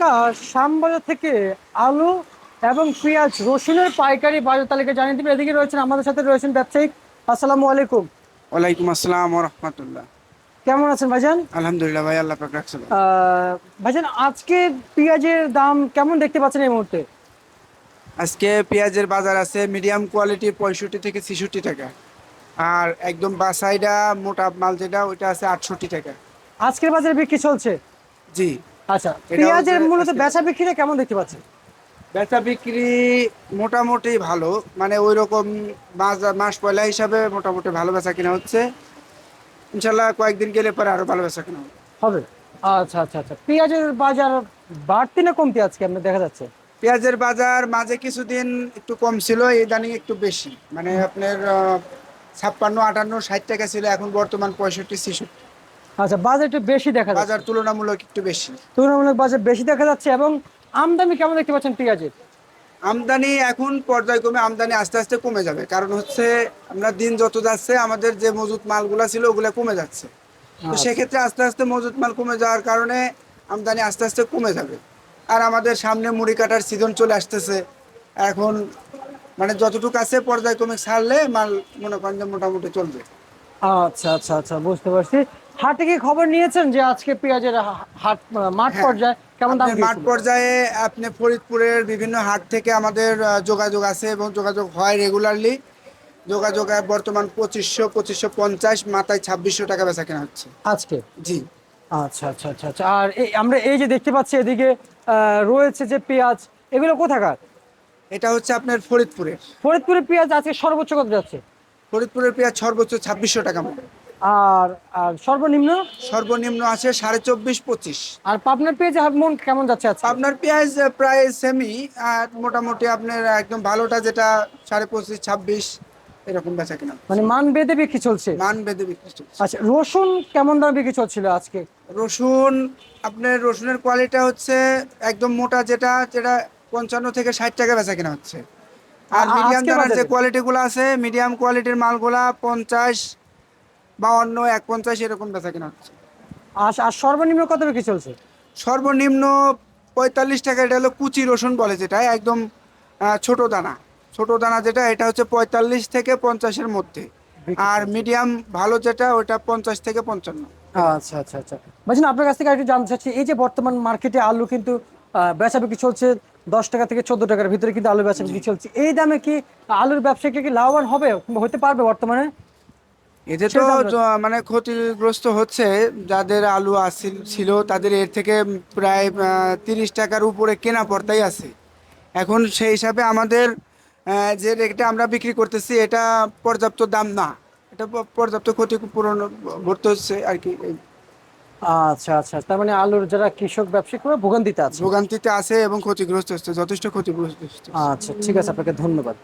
ঢাকা শ্যামবাজার থেকে আলু এবং পেঁয়াজ রসুনের পাইকারি বাজার তালিকা জানিয়ে দিবে এদিকে রয়েছেন আমাদের সাথে রয়েছেন ব্যবসায়িক। আসসালামু আলাইকুম। ওয়ালাইকুম আসসালাম রহমতুল্লাহ। কেমন আছেন ভাইজান? আলহামদুলিল্লাহ ভাই আল্লাহ পাক রাখছে। ভাইজান আজকে পেঁয়াজের দাম কেমন দেখতে পাচ্ছেন এই মুহূর্তে? আজকে পেঁয়াজের বাজার আছে মিডিয়াম কোয়ালিটি পঁয়ষট্টি থেকে ছেষট্টি টাকা। আর একদম বাসাইডা মোটা মাল যেটা ওইটা আছে আটষট্টি টাকা। আজকের বাজারে বিক্রি চলছে? জি। আচ্ছা পেঁয়াজের মূলত বেচা বিক্রিটা কেমন দেখতে পাচ্ছেন? বেচা বিক্রি মোটামুটি ভালো। মানে ওই রকম মাস মাস পয়লা হিসাবে মোটামুটি ভালো বেচা কিনা হচ্ছে। ইনশাল্লাহ কয়েকদিন গেলে পরে আরও ভালো বেচা কিনা হবে। হবে। আচ্ছা আচ্ছা আচ্ছা। পেঁয়াজের বাজার বাড়তি না কমতি আজকে আপনার দেখা যাচ্ছে? পেঁয়াজের বাজার মাঝে কিছুদিন একটু কম ছিল ইদানিং একটু বেশি। মানে আপনার ছাপ্পান্ন আটান্ন ষাট টাকা ছিল এখন বর্তমান পঁয়ষট্টি ছেষট্টি। আচ্ছা বাজার একটু বেশি দেখা যাচ্ছে। বাজার তুলনামূলক একটু বেশি। তুলনামূলক বাজার বেশি দেখা যাচ্ছে এবং আমদানি কেমন দেখতে পাচ্ছেন পেঁয়াজের? আমদানি এখন পর্যায়ক্রমে আমদানি আস্তে আস্তে কমে যাবে। কারণ হচ্ছে আমরা দিন যত যাচ্ছে আমাদের যে মজুত মালগুলা ছিল ওগুলা কমে যাচ্ছে। তো আচ্ছা। সেক্ষেত্রে আস্তে আস্তে মজুত মাল কমে যাওয়ার কারণে আমদানি আস্তে আস্তে কমে যাবে। আর আমাদের সামনে মুড়ি কাটার সিজন চলে আসতেছে। এখন মানে যতটুকু আছে পর্যায়ক্রমে ছাড়লে মাল মনে করেন যে মোটামুটি চলবে। আচ্ছা আচ্ছা আচ্ছা বুঝতে পারছি। হাটে কি খবর নিয়েছেন যে আজকে পেঁয়াজের হাট মাঠ হ্যাঁ। পর্যায়ে কেমন দাম মাঠ পর্যায়ে আপনি ফরিদপুরের বিভিন্ন হাট থেকে আমাদের যোগাযোগ আছে এবং যোগাযোগ হয় রেগুলারলি। যোগাযোগ বর্তমান পঁচিশশো পঁচিশশো পঞ্চাশ মাথায় ছাব্বিশশো টাকা বেচা কেনা হচ্ছে। আজকে? জি। আচ্ছা আচ্ছা আচ্ছা আচ্ছা। আর এই আমরা এই যে দেখতে পাচ্ছি এদিকে রয়েছে যে পেঁয়াজ এগুলো কোথাকার? এটা হচ্ছে আপনার ফরিদপুরের। ফরিদপুরের পেঁয়াজ আজকে সর্বোচ্চ কত যাচ্ছে? ফরিদপুরের পেঁয়াজ সর্বোচ্চ ছাব্বিশশো টাকা মতো আর আর সর্বনিম্ন? সর্বনিম্ন আছে সাড়ে চব্বিশ পঁচিশ। আর পাবনার পেঁয়াজ মন কেমন যাচ্ছে আপনার পেঁয়াজ প্রায় সেমি আর মোটামুটি আপনার একদম ভালোটা যেটা সাড়ে পঁচিশ ছাব্বিশ এরকম বেচা কেনা। মানে মান বেঁধে বিক্রি চলছে? মান বেঁধে বিক্রি চলছে। আচ্ছা রসুন কেমন দাম বিক্রি চলছিল আজকে? রসুন আপনার রসুনের কোয়ালিটি হচ্ছে একদম মোটা যেটা যেটা পঞ্চান্ন থেকে ষাট টাকা বেচা কেনা হচ্ছে। আর মিডিয়াম দানার যে কোয়ালিটিগুলো আছে মিডিয়াম কোয়ালিটির মালগুলা পঞ্চাশ বাউন্ন এক পঞ্চাশ এরকম বেচা কেনা হচ্ছে। আর আর সর্বনিম্ন কত বিক্রি চলছে? সর্বনিম্ন পঁয়তাল্লিশ টাকা এটা হলো কুচি রসুন বলে যেটা একদম ছোট দানা। ছোট দানা যেটা এটা হচ্ছে পঁয়তাল্লিশ থেকে পঞ্চাশের মধ্যে। আর মিডিয়াম ভালো যেটা ওটা পঞ্চাশ থেকে পঞ্চান্ন। আচ্ছা আচ্ছা আচ্ছা। বলছেন আপনার কাছ থেকে একটু জানতে চাচ্ছি এই যে বর্তমান মার্কেটে আলু কিন্তু বেচা বিক্রি চলছে দশ টাকা থেকে চোদ্দ টাকার ভিতরে কিন্তু আলু বেচা বিক্রি চলছে। এই দামে কি আলুর ব্যবসায়ীকে কি লাভবান হবে হতে পারবে বর্তমানে? এতে তো মানে ক্ষতিগ্রস্ত হচ্ছে। যাদের আলু আসিল ছিল তাদের এর থেকে প্রায় তিরিশ টাকার উপরে কেনা পড়তাই আছে। এখন সেই হিসাবে আমাদের যে রেটটা আমরা বিক্রি করতেছি এটা পর্যাপ্ত দাম না। এটা পর্যাপ্ত ক্ষতিপূরণ ভরতে হচ্ছে আর কি। আচ্ছা আচ্ছা। তার মানে আলুর যারা কৃষক ব্যবসায়ী করে ভোগান্তিতে আছে। ভোগান্তিতে আছে এবং ক্ষতিগ্রস্ত হচ্ছে যথেষ্ট ক্ষতিগ্রস্ত হচ্ছে। আচ্ছা ঠিক আছে আপনাকে ধন্যবাদ।